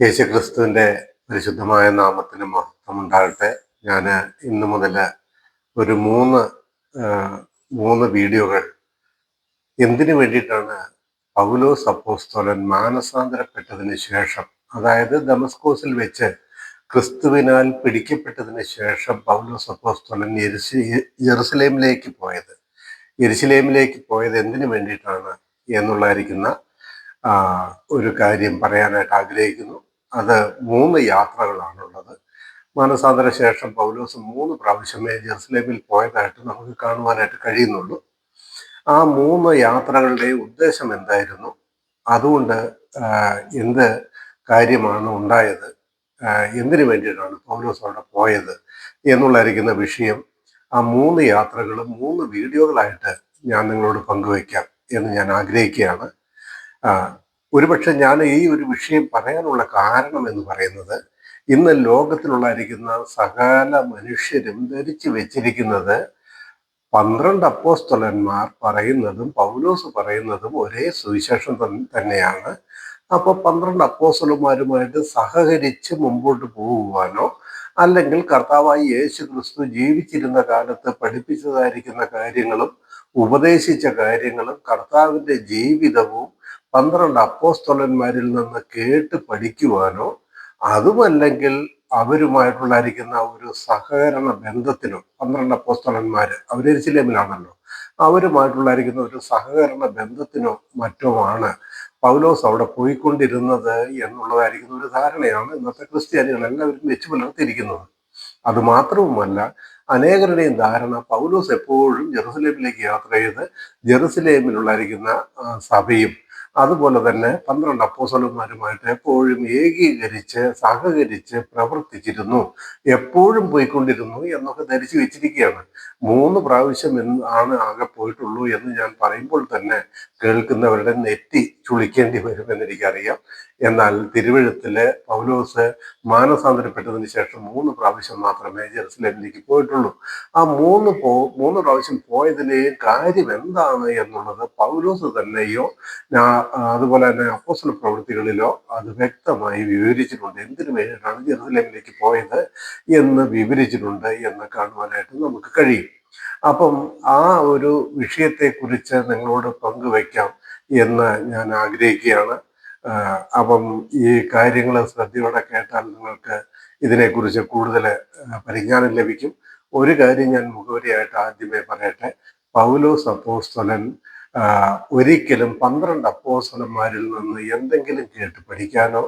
യേശുക്രിസ്തുവിന്റെ പരിശുദ്ധമായ നാമത്തിന് മഹത്വം ഉണ്ടാകട്ടെ ഞാൻ ഇന്ന് മുതൽ ഒരു മൂന്ന് മൂന്ന് വീഡിയോകൾ. എന്തിനു വേണ്ടിയിട്ടാണ് പൗലോസ് അപ്പോസ്തോലൻ മാനസാന്തരപ്പെട്ടതിന് ശേഷം അതായത് ദമസ്കോസിൽ വെച്ച് ക്രിസ്തുവിനാൽ പിടിക്കപ്പെട്ടതിന് ശേഷം പൗലോസ് അപ്പോസ്തോലൻ യെരുസ- ജെറുസലേമിലേക്ക് പോയത്. ജെറുസലേമിലേക്ക് പോയത് എന്തിനു വേണ്ടിയിട്ടാണ് എന്നുള്ളതായിരിക്കുന്ന ആ, ഒരു കാര്യം പറയാനായിട്ട് ആഗ്രഹിക്കുന്നു. അത് മൂന്ന് യാത്രകളാണുള്ളത്. മാനസാന്തര ശേഷം പൗലോസ് മൂന്ന് പ്രാവശ്യമേ ജെറുസലേമിൽ പോയതായിട്ട് നമുക്ക് കാണുവാനായിട്ട് കഴിയുന്നുള്ളൂ. ആ മൂന്ന് യാത്രകളുടെ ഉദ്ദേശം എന്തായിരുന്നു? അതുകൊണ്ട് എന്ത് കാര്യമാണ് ഉണ്ടായത്? എന്തിനു വേണ്ടിയിട്ടാണ് പൗലോസ് അവിടെ പോയത് എന്നുള്ളതായിരിക്കുന്ന വിഷയം ആ മൂന്ന് യാത്രകളും മൂന്ന് വീഡിയോകളായിട്ട് ഞാൻ നിങ്ങളോട് പങ്കുവയ്ക്കാം എന്ന് ഞാൻ ആഗ്രഹിക്കുകയാണ്. ഒരുപക്ഷെ ഞാൻ ഈ ഒരു വിഷയം പറയാനുള്ള കാരണം എന്ന് പറയുന്നത് ഇന്ന് ലോകത്തിലുള്ളായിരിക്കുന്ന സകല മനുഷ്യരും ധരിച്ചു വെച്ചിരിക്കുന്നത് പന്ത്രണ്ട് അപ്പോസ്തലന്മാർ പറയുന്നതും പൗലോസ് പറയുന്നതും ഒരേ സുവിശേഷം തന്നെയാണ്. അപ്പോൾ പന്ത്രണ്ട് അപ്പോസ്തലന്മാരുമായിട്ട് സഹകരിച്ച് മുമ്പോട്ട് പോകുവാനോ അല്ലെങ്കിൽ കർത്താവായി യേശു ക്രിസ്തു ജീവിച്ചിരുന്ന കാലത്ത് പഠിപ്പിച്ചതായിരിക്കുന്ന കാര്യങ്ങളും ഉപദേശിച്ച കാര്യങ്ങളും കർത്താവിന്റെ ജീവിതവും പന്ത്രണ്ട് അപ്പോസ്തോലന്മാരിൽ നിന്ന് കേട്ട് പഠിക്കുവാനോ അതുമല്ലെങ്കിൽ അവരുമായിട്ടുള്ളായിരിക്കുന്ന ഒരു സഹകരണ ബന്ധത്തിനോ പന്ത്രണ്ട് അപ്പോസ്തോലന്മാർ അവർ അവരെരിശിലേമിലാണല്ലോ അവരുമായിട്ടുള്ളായിരിക്കുന്ന ഒരു സഹകരണ ബന്ധത്തിനോ മറ്റോ ആണ് പൗലോസ് അവിടെ പോയിക്കൊണ്ടിരുന്നത് എന്നുള്ളതായിരിക്കുന്ന ഒരു ധാരണയാണ് ഇന്നത്തെ ക്രിസ്ത്യാനികൾ എല്ലാവരും വെച്ച് പുലർത്തിയിരിക്കുന്നത്. അത് മാത്രവുമല്ല അനേകരുടെയും ധാരണ പൗലോസ് എപ്പോഴും ജെറുസലേമിലേക്ക് യാത്ര ചെയ്ത് ജെറുസലേമിലുള്ളായിരിക്കുന്ന സഭയും അതുപോലെ തന്നെ പന്ത്രണ്ട് അപ്പോസലന്മാരുമായിട്ട് എപ്പോഴും ഏകീകരിച്ച് സഹകരിച്ച് പ്രവർത്തിച്ചിരുന്നു. എപ്പോഴും പോയിക്കൊണ്ടിരുന്നു എന്നൊക്കെ ധരിച്ചു വെച്ചിരിക്കുകയാണ്. മൂന്ന് പ്രാവശ്യം എന്ന് ആണ് ആകെ പോയിട്ടുള്ളൂ എന്ന് ഞാൻ പറയുമ്പോൾ തന്നെ കേൾക്കുന്നവരുടെ നെറ്റി ചുളിക്കേണ്ടി വരുമെന്ന് എനിക്കറിയാം. എന്നാൽ തിരുവഴുത്തിൽ പൗലോസ് മാനസാന്തരപ്പെട്ടതിന് ശേഷം മൂന്ന് പ്രാവശ്യം മാത്രമേ ജെറുസലേമിലേക്ക് പോയിട്ടുള്ളൂ. ആ മൂന്ന് പോ മൂന്ന് പ്രാവശ്യം പോയതിലെയും കാര്യം എന്താണ് എന്നുള്ളത് പൗലോസ് തന്നെയോ അതുപോലെ തന്നെ അപ്പോസ്തല പ്രവൃത്തികളിലോ അത് വ്യക്തമായി വിവരിച്ചിട്ടുണ്ട്. എന്തിനു വേണ്ടിയിട്ടാണ് ജെറുസലേമിലേക്ക് പോയത് എന്ന് വിവരിച്ചിട്ടുണ്ട് എന്ന് കാണുവാനായിട്ട് നമുക്ക് കഴിയും. അപ്പം ആ ഒരു വിഷയത്തെക്കുറിച്ച് നിങ്ങളോട് പങ്കുവയ്ക്കാം എന്ന് ഞാൻ ആഗ്രഹിക്കുകയാണ്. അപ്പം ഈ കാര്യങ്ങൾ ശ്രദ്ധയോടെ കേട്ടാൽ നിങ്ങൾക്ക് ഇതിനെക്കുറിച്ച് കൂടുതൽ പരിജ്ഞാനം ലഭിക്കും. ഒരു കാര്യം ഞാൻ മുഖവരിയായിട്ട് ആദ്യമേ പറയട്ടെ. പൗലോസ് അപ്പോസ്തലൻ ഒരിക്കലും പന്ത്രണ്ട് അപ്പോസ്തലന്മാരിൽ നിന്ന് എന്തെങ്കിലും കേട്ട് പഠിക്കാനോ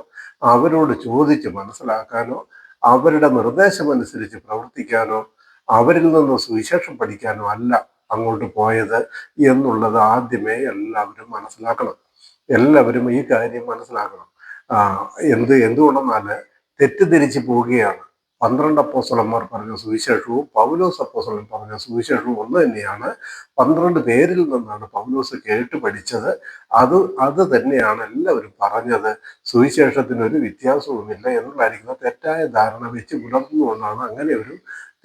അവരോട് ചോദിച്ച് മനസ്സിലാക്കാനോ അവരുടെ നിർദ്ദേശമനുസരിച്ച് പ്രവർത്തിക്കാനോ അവരിൽ നിന്ന് സുവിശേഷം പഠിക്കാനോ അല്ല അങ്ങോട്ട് പോയത് എന്നുള്ളത് ആദ്യമേ എല്ലാവരും മനസ്സിലാക്കണം. എല്ലാവരും ഈ കാര്യം മനസ്സിലാക്കണം. എന്ത് എന്തുകൊണ്ടെന്നാൽ തെറ്റിദ്ധരിച്ച് പോവുകയാണ്. പന്ത്രണ്ട് അപ്പോസ്തലന്മാർ പറഞ്ഞ സുവിശേഷവും പൗലോസ് അപ്പോസ്തലൻ പറഞ്ഞ സുവിശേഷവും ഒന്ന് തന്നെയാണ്. പന്ത്രണ്ട് പേരിൽ നിന്നാണ് പൗലോസ് കേട്ട് പഠിച്ചത്. അത് അത് തന്നെയാണ് എല്ലാവരും പറഞ്ഞത്. സുവിശേഷത്തിനൊരു വ്യത്യാസവുമില്ല എന്നുള്ളതായിരിക്കുന്ന തെറ്റായ ധാരണ വെച്ച് പുലർത്തുന്നുകൊണ്ടാണ് അങ്ങനെ ഒരു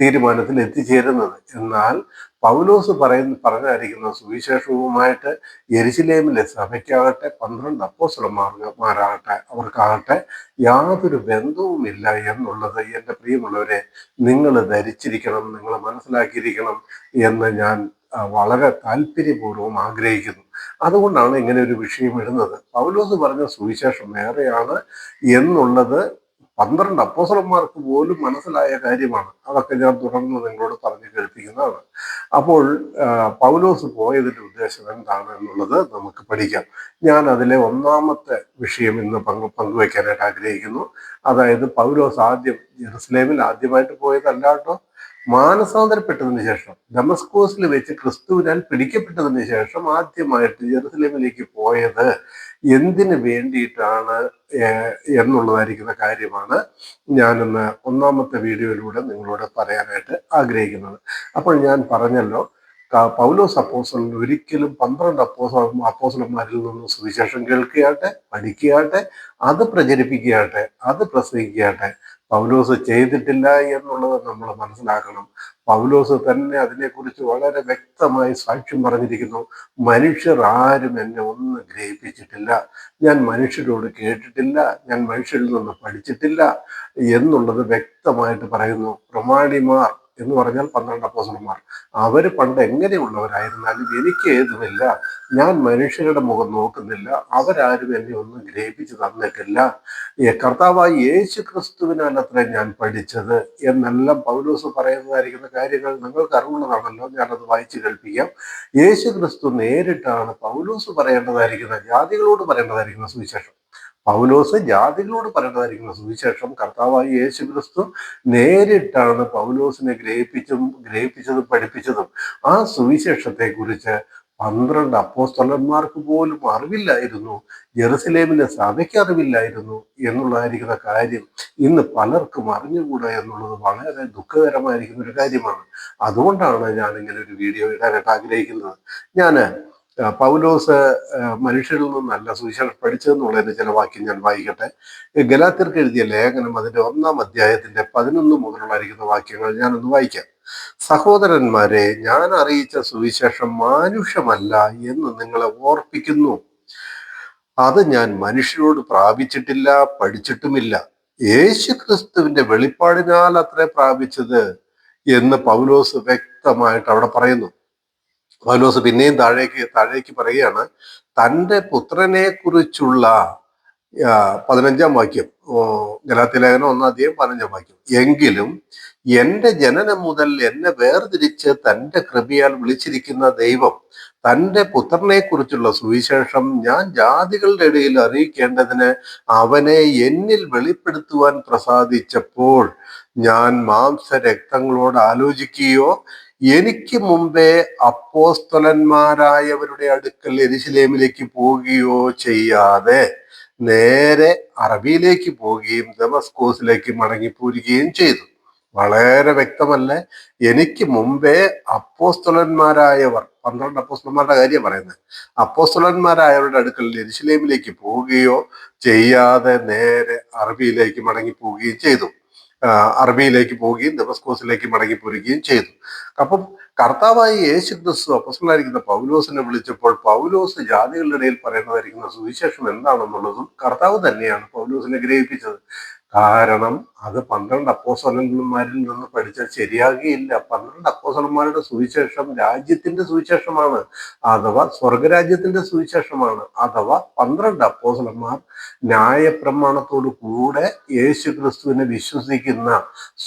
തീരുമാനത്തിൽ എത്തിച്ചേരുന്നത്. എന്നാൽ പൗലോസ് പറയുന്ന പറഞ്ഞായിരിക്കുന്ന സുവിശേഷവുമായിട്ട് എരിശിലേമിലെ സഭയ്ക്കാകട്ടെ പന്ത്രണ്ട് അപ്പോസ്ലമാർമാരാകട്ടെ അവർക്കാകട്ടെ യാതൊരു ബന്ധവുമില്ല എന്നുള്ളത് എന്റെ പ്രിയമുള്ളവരെ നിങ്ങൾ ധരിച്ചിരിക്കണം നിങ്ങൾ മനസ്സിലാക്കിയിരിക്കണം എന്ന് ഞാൻ വളരെ താല്പര്യപൂർവം ആഗ്രഹിക്കുന്നു. അതുകൊണ്ടാണ് ഇങ്ങനെ ഒരു വിഷയം ഇടുന്നത്. പൗലോസ് പറഞ്ഞ സുവിശേഷം വേറെയാണ് എന്നുള്ളത് പന്ത്രണ്ട് അപ്പോസലന്മാർക്ക് പോലും മനസ്സിലായ കാര്യമാണ്. അതൊക്കെ ഞാൻ തുടർന്ന് നിങ്ങളോട് പറഞ്ഞു കേൾപ്പിക്കുന്നതാണ്. അപ്പോൾ പൗലോസ് പോയതിന്റെ ഉദ്ദേശം എന്താണ് എന്നുള്ളത് നമുക്ക് പഠിക്കാം. ഞാൻ അതിലെ ഒന്നാമത്തെ വിഷയം ഇന്ന് പങ്കു പങ്കുവയ്ക്കാനായിട്ട് ആഗ്രഹിക്കുന്നു. അതായത് പൗലോസ് ആദ്യം ജെറുസലേമിൽ ആദ്യമായിട്ട് പോയതല്ല കേട്ടോ. മാനസാന്തരപ്പെട്ടതിന് ശേഷം ഡമസ്കോസിൽ വെച്ച് ക്രിസ്തുവിനാൽ പിടിക്കപ്പെട്ടതിന് ശേഷം ആദ്യമായിട്ട് ജെറുസലേമിലേക്ക് പോയത് എന്തിനു വേണ്ടിയിട്ടാണ് എന്നുള്ളതായിരിക്കുന്ന കാര്യമാണ് ഞാനിന്ന് ഒന്നാമത്തെ വീഡിയോയിലൂടെ നിങ്ങളോട് പറയാനായിട്ട് ആഗ്രഹിക്കുന്നത്. അപ്പോൾ ഞാൻ പറഞ്ഞല്ലോ പൗലോസ് അപ്പോസലിൽ ഒരിക്കലും പന്ത്രണ്ട് അപ്പോസ അപ്പോസലന്മാരിൽ നിന്നും സുവിശേഷം കേൾക്കുകയാട്ടെ പഠിക്കുകയാട്ടെ അത് പ്രചരിപ്പിക്കുകയാട്ടെ അത് പ്രസംഗിക്കുകയാട്ടെ പൗലോസ് ചെയ്തിട്ടില്ല എന്നുള്ളത് നമ്മൾ മനസ്സിലാക്കണം. പൗലോസ് തന്നെ അതിനെക്കുറിച്ച് വളരെ വ്യക്തമായി സാക്ഷ്യം പറഞ്ഞിരിക്കുന്നു. മനുഷ്യർ ആരും എന്നെ ഒന്നും ഗ്രഹിപ്പിച്ചിട്ടില്ല. ഞാൻ മനുഷ്യരോട് കേട്ടിട്ടില്ല. ഞാൻ മനുഷ്യരിൽ നിന്ന് പഠിച്ചിട്ടില്ല എന്നുള്ളത് വ്യക്തമായിട്ട് പറയുന്നു. പ്രമാണിമാർ എന്ന് പറഞ്ഞാൽ പന്ത്രണ്ട് അപ്പോസണന്മാർ അവർ പണ്ട് എങ്ങനെയുള്ളവരായിരുന്നാലും എനിക്ക് ഏതുമില്ല ഞാൻ മനുഷ്യരുടെ മുഖം നോക്കുന്നില്ല. അവരാരും എന്നെ ഒന്നും ഗ്രഹിപ്പിച്ചു തന്നിട്ടില്ല. കർത്താവായി യേശു ക്രിസ്തുവിനാലത്രേ ഞാൻ പഠിച്ചത് എന്നെല്ലാം പൗലോസ് പറയുന്നതായിരിക്കുന്ന കാര്യങ്ങൾ നിങ്ങൾക്ക് അറിവുള്ളതാണല്ലോ. ഞാനത് വായിച്ചു കേൾപ്പിക്കാം. യേശു ക്രിസ്തു നേരിട്ടാണ് പൗലോസ് പറയേണ്ടതായിരിക്കുന്ന ജാതികളോട് പറയേണ്ടതായിരിക്കുന്ന സുവിശേഷം. പൗലോസ് ജാതികളോട് പറയേണ്ടതായിരിക്കുന്ന സുവിശേഷം കർത്താവായ യേശു ക്രിസ്തു നേരിട്ടാണ് പൗലോസിനെ ഗ്രഹിപ്പിച്ചും ഗ്രഹിപ്പിച്ചതും പഠിപ്പിച്ചതും. ആ സുവിശേഷത്തെക്കുറിച്ച് പന്ത്രണ്ട് അപ്പോസ്തലന്മാർക്ക് പോലും അറിവില്ലായിരുന്നു. ജെറുസലേമിലെ സഭയ്ക്ക് അറിവില്ലായിരുന്നു എന്നുള്ളതായിരിക്കുന്ന കാര്യം ഇന്ന് പലർക്കും അറിഞ്ഞുകൂടാ എന്നുള്ളത് വളരെ ദുഃഖകരമായിരിക്കുന്ന ഒരു കാര്യമാണ്. അതുകൊണ്ടാണ് ഞാൻ ഇങ്ങനെ ഒരു വീഡിയോ ഇടാനായിട്ട് ആഗ്രഹിക്കുന്നത്. ഞാൻ പൗലോസ് മനുഷ്യരിൽ നിന്നല്ല സുവിശേഷം പഠിച്ചതെന്നുള്ളതിന്റെ ചില വാക്യം ഞാൻ വായിക്കട്ടെ. ഗലാത്തിർക്ക് എഴുതിയ ലേഖനം അതിന്റെ ഒന്നാം അധ്യായത്തിന്റെ പതിനൊന്ന് മുതലുള്ളായിരിക്കുന്ന വാക്യങ്ങൾ ഞാനൊന്ന് വായിക്കാം. സഹോദരന്മാരെ ഞാൻ അറിയിച്ച സുവിശേഷം മാനുഷമല്ല എന്ന് നിങ്ങളെ ഓർപ്പിക്കുന്നു. അത് ഞാൻ മനുഷ്യരോട് പ്രാപിച്ചിട്ടില്ല പഠിച്ചിട്ടുമില്ല. യേശു ക്രിസ്തുവിന്റെ വെളിപ്പാടിനാൽ അത്രേ പ്രാപിച്ചത് എന്ന് പൗലോസ് വ്യക്തമായിട്ട് അവിടെ പറയുന്നു. പൗലോസ് പിന്നെയും താഴേക്ക് താഴേക്ക് പറയുകയാണ് തന്റെ പുത്രനെ കുറിച്ചുള്ള പതിനഞ്ചാം വാക്യം ഗലാത്തി ലേഖനം അധികം പതിനഞ്ചാം വാക്യം. എങ്കിലും എന്റെ ജനനം മുതൽ എന്നെ വേർതിരിച്ച് തന്റെ കൃപയാൽ വിളിച്ചിരിക്കുന്ന ദൈവം തന്റെ പുത്രനെ കുറിച്ചുള്ള സുവിശേഷം ഞാൻ ജാതികളുടെ ഇടയിൽ അറിയിക്കേണ്ടതിന് അവനെ എന്നിൽ വെളിപ്പെടുത്തുവാൻ പ്രസാദിച്ചപ്പോൾ ഞാൻ മാംസ രക്തങ്ങളോട് ആലോചിക്കുകയോ എനിക്ക് മുമ്പേ അപ്പോസ്തലന്മാരായവരുടെ അടുക്കൽ എരിശിലേമിലേക്ക് പോവുകയോ ചെയ്യാതെ നേരെ അറബിയിലേക്ക് പോവുകയും ദമസ്കോസിലേക്ക് മടങ്ങിപ്പോരുകയും ചെയ്തു. വളരെ വ്യക്തമല്ലേ? എനിക്ക് മുമ്പേ അപ്പോസ്തലന്മാരായവർ പന്ത്രണ്ട് അപ്പോസ്തലന്മാരുടെ കാര്യം പറയുന്നത് അപ്പോസ്തലന്മാരായവരുടെ അടുക്കൽ എരിശിലേമിലേക്ക് പോവുകയോ ചെയ്യാതെ നേരെ അറബിയിലേക്ക് മടങ്ങി പോവുകയും ചെയ്തു. അറബിയിലേക്ക് പോവുകയും ദമസ്കോസിലേക്ക് മടങ്ങി പോരുകയും ചെയ്തു. അപ്പം കർത്താവായി യേശു ക്രിസ്തു പൗലോസിനെ വിളിച്ചപ്പോൾ പൗലോസ് ജാതികളുടെ ഇടയിൽ പറയുന്നതായിരിക്കുന്ന സുവിശേഷം എന്താണെന്നുള്ളതും കർത്താവ് തന്നെയാണ് പൗലോസിനെ ഗ്രഹിപ്പിച്ചത്. കാരണം അത് പന്ത്രണ്ട് അപ്പോസലന്മാരിൽ നിന്ന് പഠിച്ചാൽ ശരിയാകുകയില്ല. പന്ത്രണ്ട് അപ്പോസലന്മാരുടെ സുവിശേഷം രാജ്യത്തിന്റെ സുവിശേഷമാണ് അഥവാ സ്വർഗരാജ്യത്തിന്റെ സുവിശേഷമാണ് അഥവാ പന്ത്രണ്ട് അപ്പോസലന്മാർ ന്യായപ്രമാണത്തോടു കൂടെ യേശു ക്രിസ്തുവിനെ വിശ്വസിക്കുന്ന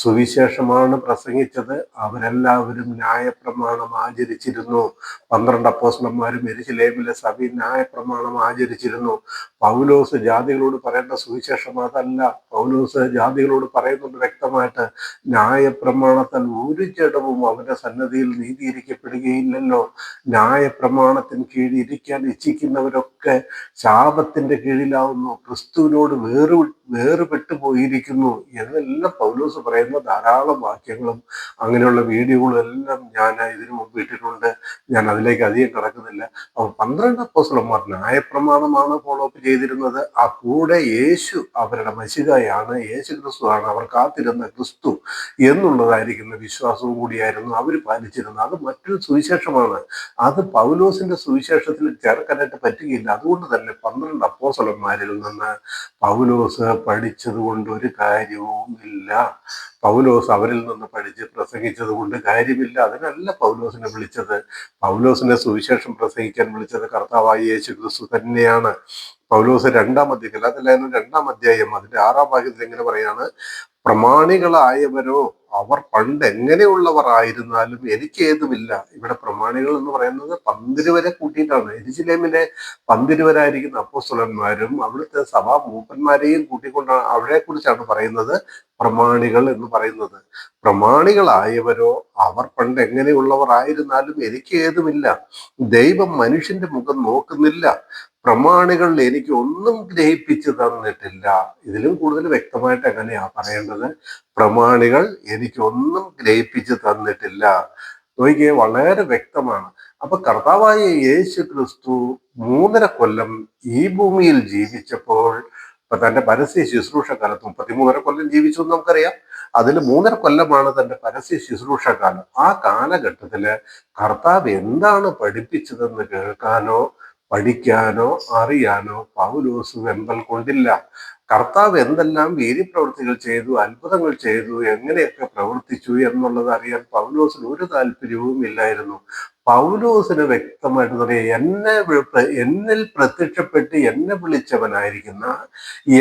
സുവിശേഷമാണ് പ്രസംഗിച്ചത്. അവരെല്ലാവരും ന്യായപ്രമാണം ആചരിച്ചിരുന്നു. പന്ത്രണ്ട് അപ്പോസലന്മാരും എരിശിലേമിലെ സഭ ന്യായപ്രമാണം ആചരിച്ചിരുന്നു. പൗലോസ് ജാതികളോട് പറയേണ്ട സുവിശേഷം അതല്ല. പൗലോസ് ജാതികളോട് പറയുന്നുണ്ട് വ്യക്തമായിട്ട് ന്യായപ്രമാണത്താൽ ഒരു ജഡവും അവന്റെ സന്നദ്ധിയിൽ നീതിയിരിക്കപ്പെടുകയില്ലല്ലോ. ന്യായപ്രമാണത്തിന് കീഴിൽ ഇരിക്കാൻ ഇച്ഛിക്കുന്നവരൊക്കെ ശാപത്തിന്റെ കീഴിലാവുന്നു. ക്രിസ്തുവിനോട് വേറു വേറുപെട്ടു പോയിരിക്കുന്നു എന്നെല്ലാം പൗലോസ് പറയുന്ന ധാരാളം വാക്യങ്ങളും അങ്ങനെയുള്ള വീഡിയോകളും എല്ലാം ഞാൻ ഇതിനു മുമ്പ് ഇട്ടിട്ടുണ്ട്. ഞാൻ അതിലേക്ക് അധികം കിടക്കുന്നില്ല. അപ്പോൾ പന്ത്രണ്ട് അപ്പോസ്ലന്മാർ ന്യായപ്രമാണമാണ് ഫോളോ അപ്പ് ചെയ്തിരുന്നത്. ആ കൂടെ യേശു അവരുടെ മഷികയാണ് യേശു ക്രിസ്തു ആണ് അവർ കാത്തിരുന്ന ക്രിസ്തു എന്നുള്ളതായിരിക്കുന്ന വിശ്വാസവും കൂടിയായിരുന്നു അവർ പാലിച്ചിരുന്നത്. അത് മറ്റൊരു സുവിശേഷമാണ്. അത് പൗലോസിന്റെ സുവിശേഷത്തിൽ ചേർക്കാനായിട്ട് പറ്റുകയില്ല. അതുകൊണ്ട് തന്നെ പന്ത്രണ്ട് അപ്പോസലന്മാരിൽ നിന്ന് പൗലോസ് പഠിച്ചത് കൊണ്ട് ഒരു കാര്യവും ഇല്ല പൗലോസ് അവരിൽ നിന്ന് പഠിച്ച് പ്രസംഗിച്ചത് കൊണ്ട് കാര്യമില്ല. അതിനല്ല പൗലോസിനെ വിളിച്ചത്. പൗലോസിനെ സുവിശേഷം പ്രസംഗിക്കാൻ വിളിച്ചത് കർത്താവായി യേശു ക്രിസ്തു തന്നെയാണ്. പൗലോസ് രണ്ടാം അധ്യായം ഗലാത്തിലേനും രണ്ടാം അധ്യായം അതിന്റെ ആറാം ഭാഗ്യത്തിൽ എങ്ങനെ പറയാണ് പ്രമാണികളായവരോ അവർ പണ്ട് എങ്ങനെയുള്ളവർ ആയിരുന്നാലും എനിക്ക് ഏതുമില്ല ഇവിടെ പ്രമാണികൾ എന്ന് പറയുന്നത് പന്തിരുവരെ കൂട്ടിയിട്ടാണ്. എരിശിലേമിലെ പന്തിരുവരായിരിക്കുന്ന അപ്പോസ്തുലന്മാരും അവിടുത്തെ സഭാ മൂപ്പന്മാരെയും കൂട്ടിക്കൊണ്ടാണ് അവരെ കുറിച്ചാണ് പറയുന്നത് പ്രമാണികൾ എന്ന് പറയുന്നത്. പ്രമാണികളായവരോ അവർ പണ്ട് എങ്ങനെയുള്ളവർ ആയിരുന്നാലും എനിക്ക് ഏതുമില്ല ദൈവം മനുഷ്യന്റെ മുഖം നോക്കുന്നില്ല. പ്രമാണികൾ എനിക്ക് ഒന്നും ഗ്രഹിപ്പിച്ചു തന്നിട്ടില്ല. ഇതിലും കൂടുതൽ വ്യക്തമായിട്ട് എങ്ങനെയാ പറയേണ്ടത്? പ്രമാണികൾ എനിക്ക് ഒന്നും ഗ്രഹിപ്പിച്ചു തന്നിട്ടില്ല. നോക്കിയ വളരെ വ്യക്തമാണ്. അപ്പൊ കർത്താവായ യേശു ക്രിസ്തു മൂന്നര കൊല്ലം ഈ ഭൂമിയിൽ ജീവിച്ചപ്പോൾ ഇപ്പൊ തന്റെ പരസ്യ ശുശ്രൂഷ കാലത്ത് മുപ്പത്തിമൂന്നര കൊല്ലം ജീവിച്ചു എന്ന് നമുക്കറിയാം. അതിൽ മൂന്നര കൊല്ലമാണ് തന്റെ പരസ്യ ശുശ്രൂഷ കാലം. ആ കാലഘട്ടത്തിൽ കർത്താവ് എന്താണ് പഠിപ്പിച്ചതെന്ന് കേൾക്കാനോ പഠിക്കാനോ അറിയാനോ പൗലോസ് വെമ്പൽ കൊണ്ടില്ല. കർത്താവ് എന്തെല്ലാം വീര്യപ്രവൃത്തികൾ ചെയ്തു അത്ഭുതങ്ങൾ ചെയ്തു എങ്ങനെയൊക്കെ പ്രവർത്തിച്ചു എന്നുള്ളത് അറിയാൻ പൗലോസിന് ഒരു താല്പര്യവും ഇല്ലായിരുന്നു. പൗലോസിന് വ്യക്തമായിട്ട് പറയാം എന്നെ എന്നിൽ പ്രത്യക്ഷപ്പെട്ട് എന്നെ വിളിച്ചവനായിരിക്കുന്ന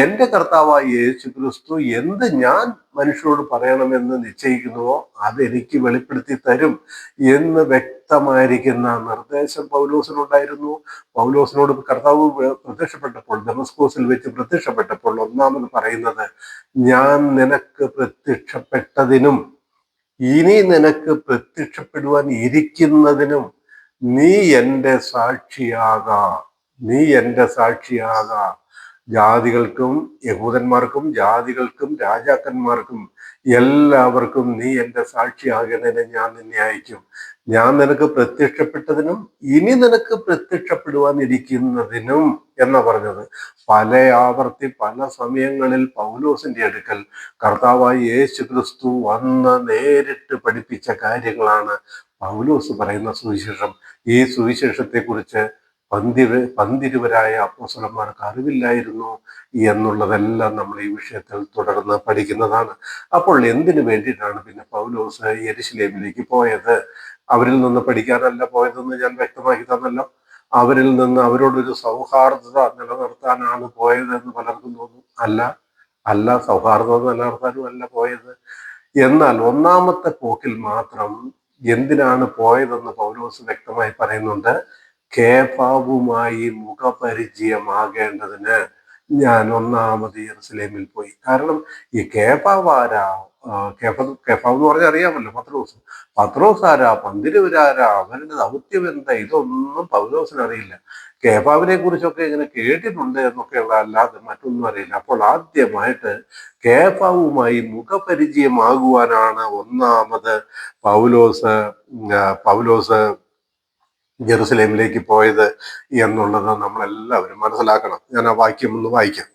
എന്റെ കർത്താവായ യേശു ക്രിസ്തു എന്ത് ഞാൻ മനുഷ്യരോട് പറയണമെന്ന് നിശ്ചയിക്കുന്നുവോ അതെനിക്ക് വെളിപ്പെടുത്തി തരും എന്ന് വ്യക്തമായിരിക്കുന്ന നിർദ്ദേശം പൗലോസിനുണ്ടായിരുന്നു. പൗലോസിനോട് കർത്താവ് പ്രത്യക്ഷപ്പെട്ടപ്പോൾ ഡെമസ്കോസിൽ വെച്ച് പ്രത്യക്ഷപ്പെട്ടപ്പോൾ ഒന്നാമത് പറയുന്നത് ഞാൻ നിനക്ക് പ്രത്യക്ഷപ്പെട്ടതിനും ഇനി നിനക്ക് പ്രത്യക്ഷപ്പെടുവാൻ ഇരിക്കുന്നതിനും നീ എന്റെ സാക്ഷിയാകാ. നീ എന്റെ സാക്ഷിയാകാ. ജാതികൾക്കും യഹൂദന്മാർക്കും ജാതികൾക്കും രാജാക്കന്മാർക്കും എല്ലാവർക്കും നീ എന്റെ സാക്ഷിയാകുന്നതിന് ഞാൻ നിന്നെ അയക്കും ഞാൻ നിനക്ക് പ്രത്യക്ഷപ്പെട്ടതിനും ഇനി നിനക്ക് പ്രത്യക്ഷപ്പെടുവാനിരിക്കുന്നതിനും എന്ന പറഞ്ഞത്. പല ആവർത്തി പല സമയങ്ങളിൽ പൗലോസിന്റെ അടുക്കൽ കർത്താവായി യേശു ക്രിസ്തു വന്ന് നേരിട്ട് പഠിപ്പിച്ച കാര്യങ്ങളാണ് പൗലോസ് പറയുന്ന സുവിശേഷം. ഈ സുവിശേഷത്തെക്കുറിച്ച് പന്തിര് പന്തിരുവരായ അപ്പോസലന്മാർക്ക് അറിവില്ലായിരുന്നു എന്നുള്ളതെല്ലാം നമ്മൾ ഈ വിഷയത്തിൽ തുടർന്ന് പഠിക്കുന്നതാണ്. അപ്പോൾ എന്തിനു വേണ്ടിയിട്ടാണ് പിന്നെ പൗലോസ് യരിശിലേമിലേക്ക് പോയത്? അവരിൽ നിന്ന് പഠിക്കാനല്ല പോയതെന്ന് ഞാൻ വ്യക്തമാക്കി തന്നല്ലോ അവരിൽ നിന്ന് അവരോടൊരു സൗഹാർദ്ദത നിലനിർത്താനാണ് പോയതെന്ന് പലർക്കും തോന്നും. അല്ല അല്ല സൗഹാർദ്ദത നിലനിർത്താനും അല്ല പോയത്. എന്നാൽ ഒന്നാമത്തെ പോക്കിൽ മാത്രം എന്തിനാണ് പോയതെന്ന് പൗലോസ് വ്യക്തമായി പറയുന്നുണ്ട്. കേഫാവുമായി മുഖപരിചയമാകേണ്ടതിന് ഞാൻ ഒന്നാമത് യെറുസലേമിൽ പോയി. കാരണം ഈ കേഫാവ് ആരാ കേഫ എന്ന് പറഞ്ഞാൽ അറിയാമല്ലോ പത്രോസ്. പത്രോസ് ആരാ? പന്തിരുവരാരാ? അവരുടെ ദൗത്യം എന്താ? ഇതൊന്നും പൗലോസിന് അറിയില്ല. കേഫാവിനെ കുറിച്ചൊക്കെ ഇങ്ങനെ കേട്ടിട്ടുണ്ട് എന്നൊക്കെയുള്ള അല്ലാതെ മറ്റൊന്നും അറിയില്ല. അപ്പോൾ ആദ്യമായിട്ട് കേഫാവുമായി മുഖപരിചയമാകുവാനാണ് ഒന്നാമത് പൗലോസ് പൗലോസ് ജെറുസലേമിലേക്ക് പോയത് എന്നുള്ളത് നമ്മളെല്ലാവരും മനസ്സിലാക്കണം. ഞാൻ ആ വാക്യം ഒന്ന് വായിക്കാം.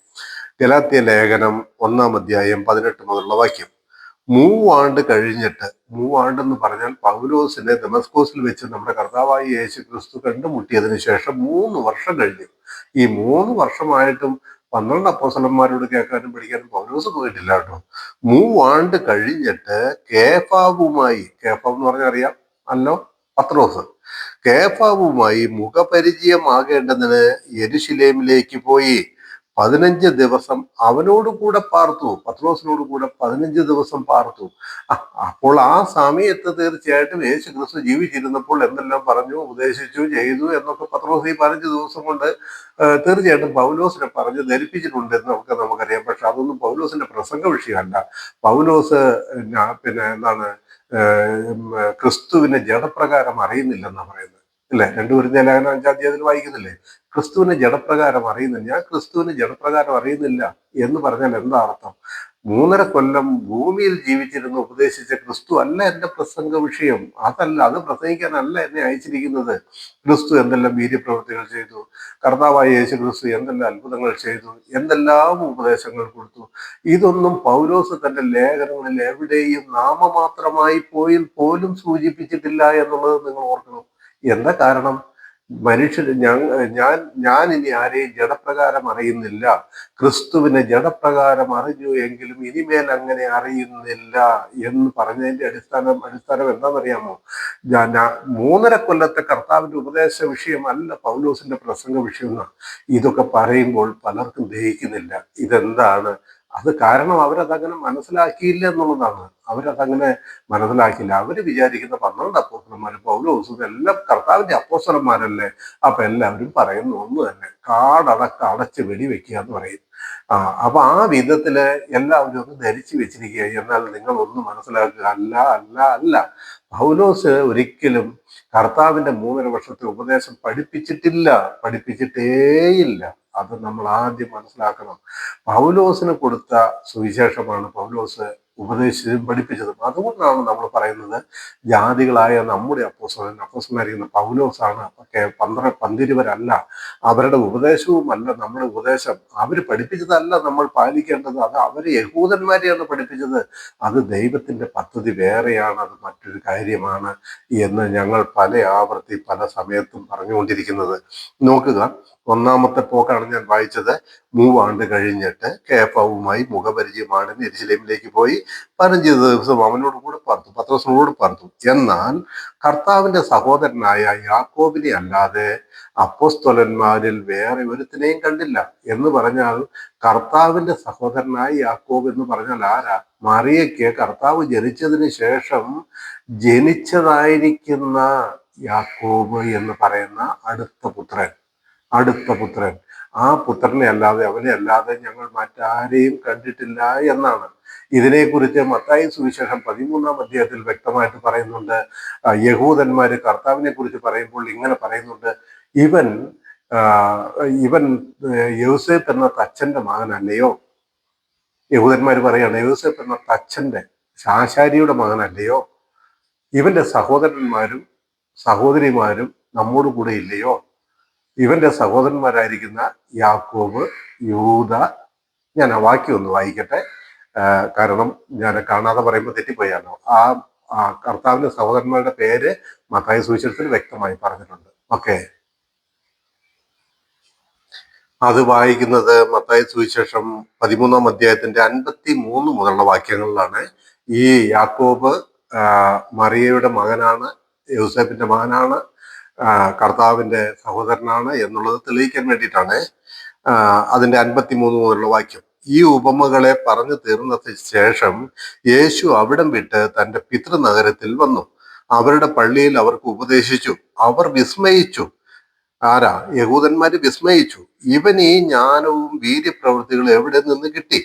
ഗലാത്യ ലേഖനം ഒന്നാം അധ്യായം പതിനെട്ട് മുതലുള്ള വാക്യം. മൂവാണ്ട് കഴിഞ്ഞിട്ട് മൂവാണ്ടെന്ന് പറഞ്ഞാൽ പൗലോസിനെ ദമസ്കോസിൽ വെച്ച് നമ്മുടെ കർത്താവായ യേശു ക്രിസ്തു കണ്ടുമുട്ടിയതിനു ശേഷം മൂന്ന് വർഷം കഴിഞ്ഞു. ഈ മൂന്ന് വർഷമായിട്ടും പന്ത്രണ്ട് അപ്പോസലന്മാരോട് കേൾക്കാനും പഠിക്കാനും പൗലോസ് പോയിട്ടില്ല കേട്ടോ. മൂവാണ്ട് കഴിഞ്ഞിട്ട് കേഫാവുമായി കേഫാവ് എന്ന് പറഞ്ഞാൽ അറിയാം അല്ലോ? പത്രോസ്. കേഫാവുമായി മുഖപരിചയമാകേണ്ടതിന് യെരുശിലേമിലേക്ക് പോയി. പതിനഞ്ച് ദിവസം അവനോട് കൂടെ പാർത്തു. പത്രോസിനോട് കൂടെ പതിനഞ്ച് ദിവസം പാർത്തു. അപ്പോൾ ആ സമയത്ത് തീർച്ചയായിട്ടും യേശു ക്രിസ്തു ജീവിച്ചിരുന്നപ്പോൾ എന്തെല്ലാം പറഞ്ഞു ഉപദേശിച്ചു ചെയ്തു എന്നൊക്കെ പത്രോസ് ഈ പതിനഞ്ച് ദിവസം കൊണ്ട് തീർച്ചയായിട്ടും പൗലോസിനെ പറഞ്ഞ് ധരിപ്പിച്ചിട്ടുണ്ട് എന്ന് നമുക്ക് നമുക്കറിയാം. പക്ഷെ അതൊന്നും പൗലോസിന്റെ പ്രസംഗ വിഷയമല്ല. പൗലോസ് പിന്നെ എന്താണ് ക്രിസ്തുവിനെ ജഡപ്രകാരം അറിയുന്നില്ലെന്നാണ് പറയുന്നത്. ഇല്ലേ രണ്ടുപേരും ലേഖനം അഞ്ചാം തീയതി വായിക്കുന്നില്ലേ? ക്രിസ്തുവിനെ ജഡപ്രകാരം അറിയുന്നില്ല. ഞാൻ ക്രിസ്തുവിനെ ജഡപ്രകാരം അറിയുന്നില്ല എന്ന് പറഞ്ഞാൽ എന്താ അർത്ഥം മൂന്നര കൊല്ലം ഭൂമിയിൽ ജീവിച്ചിരുന്ന് ഉപദേശിച്ച ക്രിസ്തു അല്ല എന്റെ പ്രസംഗ വിഷയം. അതല്ല അത് പ്രസംഗിക്കാനല്ല എന്നെ അയച്ചിരിക്കുന്നത്. ക്രിസ്തു എന്തെല്ലാം വീര്യപ്രവൃത്തികൾ ചെയ്തു? കർത്താവായ യേശു ക്രിസ്തു എന്തെല്ലാം അത്ഭുതങ്ങൾ ചെയ്തു? എന്തെല്ലാം ഉപദേശങ്ങൾ കൊടുത്തു? ഇതൊന്നും പൗലോസ് തന്റെ ലേഖനങ്ങളിൽ എവിടെയും നാമമാത്രമായി പോയിൽ പോലും സൂചിപ്പിച്ചിട്ടില്ല എന്നുള്ളത് നിങ്ങൾ ഓർക്കണം. എന്താ കാരണം? മനുഷ്യർ ഞാൻ ഞാൻ ഇനി ആരെയും ജഡപ്രകാരം അറിയുന്നില്ല. ക്രിസ്തുവിനെ ജഡപ്രകാരം അറിഞ്ഞു എങ്കിലും ഇനിമേൽ അങ്ങനെ അറിയുന്നില്ല എന്ന് പറഞ്ഞതിന്റെ അടിസ്ഥാനം അടിസ്ഥാനം എന്താണെന്നറിയാമോ? ഞാൻ മൂന്നര കൊല്ലത്തെ കർത്താവിന്റെ ഉപദേശ വിഷയമല്ല പൗലോസിന്റെ പ്രസംഗ വിഷയം ഇതൊക്കെ പറയുമ്പോൾ പലർക്കും ദഹിക്കുന്നില്ല. ഇതെന്താണ്? അത് കാരണം അവരതങ്ങനെ മനസ്സിലാക്കിയില്ല എന്നുള്ളതാണ്. അവരതങ്ങനെ മനസ്സിലാക്കിയില്ല. അവർ വിചാരിക്കുന്ന പന്ത്രണ്ട് അപ്പോസ്റ്റലന്മാര് പൗലോസും എല്ലാം കർത്താവിന്റെ അപ്പോസ്റ്റലന്മാരല്ലേ അപ്പൊ എല്ലാവരും പറയുന്ന ഒന്ന് തന്നെ കാടടക്ക അടച്ച് വെടിവെക്കുക എന്ന് പറയും. ആ അപ്പൊ ആ വിധത്തിൽ എല്ലാവരും ഒന്ന് ധരിച്ചു വെച്ചിരിക്കുക. എന്നാൽ നിങ്ങൾ ഒന്ന് മനസ്സിലാക്കുക അല്ല അല്ല അല്ല. പൗലോസ് ഒരിക്കലും കർത്താവിന്റെ മൂന്നര വർഷത്തെ ഉപദേശം പഠിപ്പിച്ചിട്ടില്ല പഠിപ്പിച്ചിട്ടേയില്ല. അത് നമ്മൾ ആദ്യം മനസ്സിലാക്കണം. പൗലോസിന് കൊടുത്ത സുവിശേഷമാണ് പൗലോസ് ഉപദേശിച്ചതും പഠിപ്പിച്ചതും. അതുകൊണ്ടാണ് നമ്മൾ പറയുന്നത് ജാതികളായ നമ്മുടെ അപ്പോസ്തലൻ അപ്പോസ്തലനായിരിക്കുന്ന പൗലോസാണ് പന്ത്ര പന്തിരുവരല്ല അവരുടെ ഉപദേശവുമല്ല നമ്മുടെ ഉപദേശം. അവർ പഠിപ്പിച്ചതല്ല നമ്മൾ പാലിക്കേണ്ടത്. അത് അവർ യഹൂദന്മാരെയാണ് പഠിപ്പിച്ചത്. അത് ദൈവത്തിന്റെ പദ്ധതി വേറെയാണ്. അത് മറ്റൊരു കാര്യമാണ് എന്ന് ഞങ്ങൾ പല ആവർത്തി പല സമയത്തും പറഞ്ഞുകൊണ്ടിരിക്കുന്നത്. നോക്കുക. ഒന്നാമത്തെ പോക്കാണ് ഞാൻ വായിച്ചത്. മൂവാണ്ട് കഴിഞ്ഞിട്ട് കേഫവുമായി മുഖപരിചയമാണ് എരിശിലേമിലേക്ക് പോയി. പതിനഞ്ച് ദിവസം അവനോട് കൂടെ പാർത്തു പത്രോസിനോട് പാർത്തു. എന്നാൽ കർത്താവിന്റെ സഹോദരനായ യാക്കോബിനെ അല്ലാതെ അപ്പോസ്തോലന്മാരിൽ വേറെ ഒരുത്തിനെയും കണ്ടില്ല. എന്ന് പറഞ്ഞാൽ കർത്താവിന്റെ സഹോദരനായ യാക്കോബ് എന്ന് പറഞ്ഞാൽ ആരാ? മറിയയ്ക്ക് കർത്താവ് ജനിച്ചതിന് ശേഷം ജനിച്ചതായിരിക്കുന്ന യാക്കോബ് എന്ന് പറയുന്ന അടുത്ത പുത്രൻ. അടുത്ത പുത്രൻ. ആ പുത്രനെ അല്ലാതെ അവനെ അല്ലാതെ ഞങ്ങൾ മറ്റാരെയും കണ്ടിട്ടില്ല എന്നാണ്. ഇതിനെക്കുറിച്ച് മത്തായി സുവിശേഷം പതിമൂന്നാം അധ്യായത്തിൽ വ്യക്തമായിട്ട് പറയുന്നുണ്ട്. യഹൂദന്മാര് കർത്താവിനെ കുറിച്ച് പറയുമ്പോൾ ഇങ്ങനെ പറയുന്നുണ്ട്. ഇവൻ ഇവൻ യോസേപ്പ് എന്ന തച്ചന്റെ മകനല്ലയോ? യഹൂദന്മാർ പറയാണ് യോസേപ്പ് എന്ന തച്ചന്റെ ശാശാരിയുടെ മകനല്ലയോ? ഇവന്റെ സഹോദരന്മാരും സഹോദരിമാരും നമ്മോട് കൂടെ ഇല്ലയോ? ഇവന്റെ സഹോദരന്മാരായിരിക്കുന്ന യാക്കോബ് യൂത ഞാൻ ആ വാക്യം ഒന്ന് വായിക്കട്ടെ. കാരണം ഞാൻ കാണാതെ പറയുമ്പോൾ തെറ്റിപ്പോയാലോ. ആ കർത്താവിന്റെ സഹോദരന്മാരുടെ പേര് മത്തായ സുവിശേഷത്തിൽ വ്യക്തമായി പറഞ്ഞിട്ടുണ്ട്. ഓക്കെ. അത് വായിക്കുന്നത് മത്തായ സുവിശേഷം പതിമൂന്നാം അധ്യായത്തിന്റെ അൻപത്തി മൂന്ന് മുതലുള്ള വാക്യങ്ങളിലാണ്. ഈ യാക്കോബ് മറിയയുടെ മകനാണ് യൂസഫിന്റെ മകനാണ് കർത്താവിന്റെ സഹോദരനാണ് എന്നുള്ളത് തെളിയിക്കാൻ വേണ്ടിയിട്ടാണ് അതിന്റെ അൻപത്തി മൂന്ന് മുതലുള്ള വാക്യം. ഈ ഉപമകളെ പറഞ്ഞു തീർന്ന ശേഷം യേശു അവിടം വിട്ട് തന്റെ പിതൃനഗരത്തിൽ വന്നു. അവരുടെ പള്ളിയിൽ അവർക്ക് ഉപദേശിച്ചു. അവർ വിസ്മയിച്ചു. ആരാ? യഹൂദന്മാര് വിസ്മയിച്ചു. ഇവൻ ഈ ജ്ഞാനവും വീര്യപ്രവൃത്തികളും എവിടെ നിന്ന് കിട്ടി?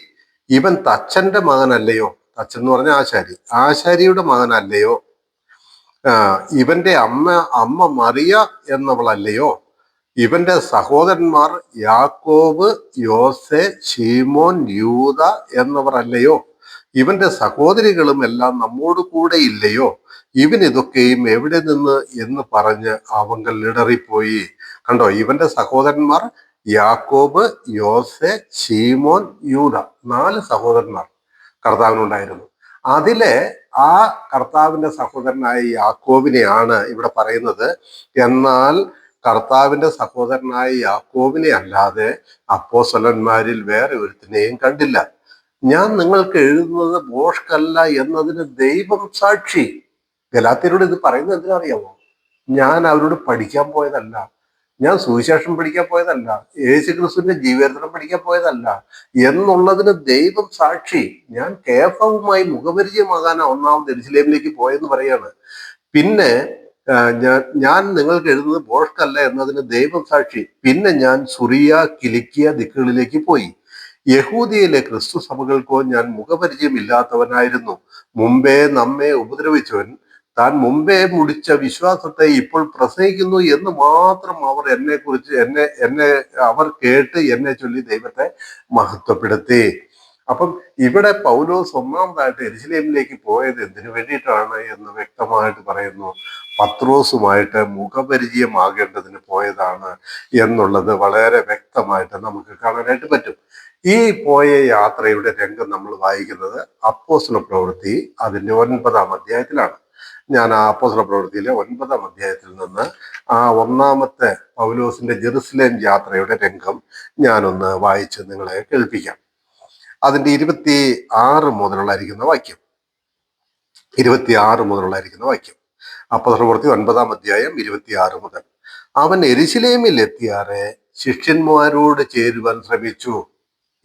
ഇവൻ തച്ചന്റെ മകനല്ലയോ? തച്ചൻ എന്ന് പറഞ്ഞ ആശാരി. ആശാരിയുടെ മകനല്ലയോ? ഇവന്റെ അമ്മ അമ്മ മറിയ എന്നവളല്ലയോ? ഇവന്റെ സഹോദരന്മാർ യാക്കോബ് യോസെ ഷീമോൻ യൂത എന്നവർ അല്ലയോ ഇവന്റെ സഹോദരികളും എല്ലാം നമ്മോട് കൂടെ ഇല്ലയോ? ഇവൻ ഇതൊക്കെയും എവിടെ നിന്ന് എന്ന് പറഞ്ഞ് അവങ്കൽ ഇടറിപ്പോയി. കണ്ടോ ഇവന്റെ സഹോദരന്മാർ യാക്കോബ് യോസെ ഷീമോൻ യൂത നാല് സഹോദരന്മാർ. കർത്താവിനുണ്ടായിരുന്നു. അതിലെ ആ കർത്താവിന്റെ സഹോദരനായ യാക്കോബിനെയാണ് ഇവിടെ പറയുന്നത്. എന്നാൽ കർത്താവിന്റെ സഹോദരനായ യാക്കോബിനെ അല്ലാതെ അപ്പോസലന്മാരിൽ വേറെ ഒരുത്തിനെയും കണ്ടില്ല. ഞാൻ നിങ്ങൾക്ക് എഴുതുന്നത് ബോഷ്കല്ല എന്നതിന് ദൈവം സാക്ഷി. ഗലാത്തിയരോട് ഇത് പറയുന്നത് എന്തിനറിയാമോ? ഞാൻ അവരോട് പഠിക്കാൻ പോയതല്ല. ഞാൻ സുവിശേഷം പഠിക്കാൻ പോയതല്ല യേശു ക്രിസ്തുവിന്റെ ജീവചരിത്രം പഠിക്കാൻ പോയതല്ല. എന്നുള്ളതിന് ദൈവം സാക്ഷി. ഞാൻ കേഫവുമായി മുഖപരിചയമാകാൻ ഒന്നാമത് എരിശിലേമിലേക്ക് പോയെന്ന് പറയാണ്. പിന്നെ ഞാൻ ഞാൻ നിങ്ങൾക്ക് എഴുതുന്നത് ബോഷ്കല്ല എന്നതിന് ദൈവം സാക്ഷി. പിന്നെ ഞാൻ സുറിയ കിലിക്കിയ ദിക്കുകളിലേക്ക് പോയി. യഹൂദിയിലെ ക്രിസ്തു സഭകൾക്കോ ഞാൻ മുഖപരിചയമില്ലാത്തവനായിരുന്നു. മുമ്പേ നമ്മെ ഉപദ്രവിച്ചവൻ താൻ മുമ്പേ മുടിച്ച വിശ്വാസത്തെ ഇപ്പോൾ പ്രസംഗിക്കുന്നു എന്ന് മാത്രം അവർ എന്നെ കുറിച്ച് എന്നെ എന്നെ അവർ കേട്ട് എന്നെ ചൊല്ലി ദൈവത്തെ മഹത്വപ്പെടുത്തി. അപ്പം ഇവിടെ പൗലോസ് ഒന്നാമതായിട്ട് എരിശിലേമിലേക്ക് പോയത് എന്തിനു വേണ്ടിയിട്ടാണ് എന്ന് വ്യക്തമായിട്ട് പറയുന്നു. പത്രോസുമായിട്ട് മുഖപരിചയമാകേണ്ടതിന് പോയതാണ് എന്നുള്ളത് വളരെ വ്യക്തമായിട്ട് നമുക്ക് കാണാനായിട്ട് പറ്റും. ഈ പോയ യാത്രയുടെ രംഗം നമ്മൾ വായിക്കുന്നത് അപ്പോസ്ല പ്രവൃത്തി അതിന്റെ ഒൻപതാം അധ്യായത്തിലാണ്. ഞാൻ ആ അപ്പോസ്തല പ്രവൃത്തിയിലെ ഒൻപതാം അധ്യായത്തിൽ നിന്ന് ആ ഒന്നാമത്തെ പൗലോസിന്റെ ജെറുസലേം യാത്രയുടെ രംഗം ഞാനൊന്ന് വായിച്ച് നിങ്ങളെ കേൾപ്പിക്കാം. അതിന്റെ ഇരുപത്തി ആറ് മുതലുള്ളായിരിക്കുന്ന വാക്യം. ഇരുപത്തി ആറ് മുതലുള്ളായിരിക്കുന്ന വാക്യം. അപ്പോസല പ്രവൃത്തി ഒൻപതാം അധ്യായം ഇരുപത്തി ആറ് മുതൽ. അവൻ എരിശിലേമിൽ എത്തിയാറെ ശിഷ്യന്മാരോട് ചേരുവാൻ ശ്രമിച്ചു.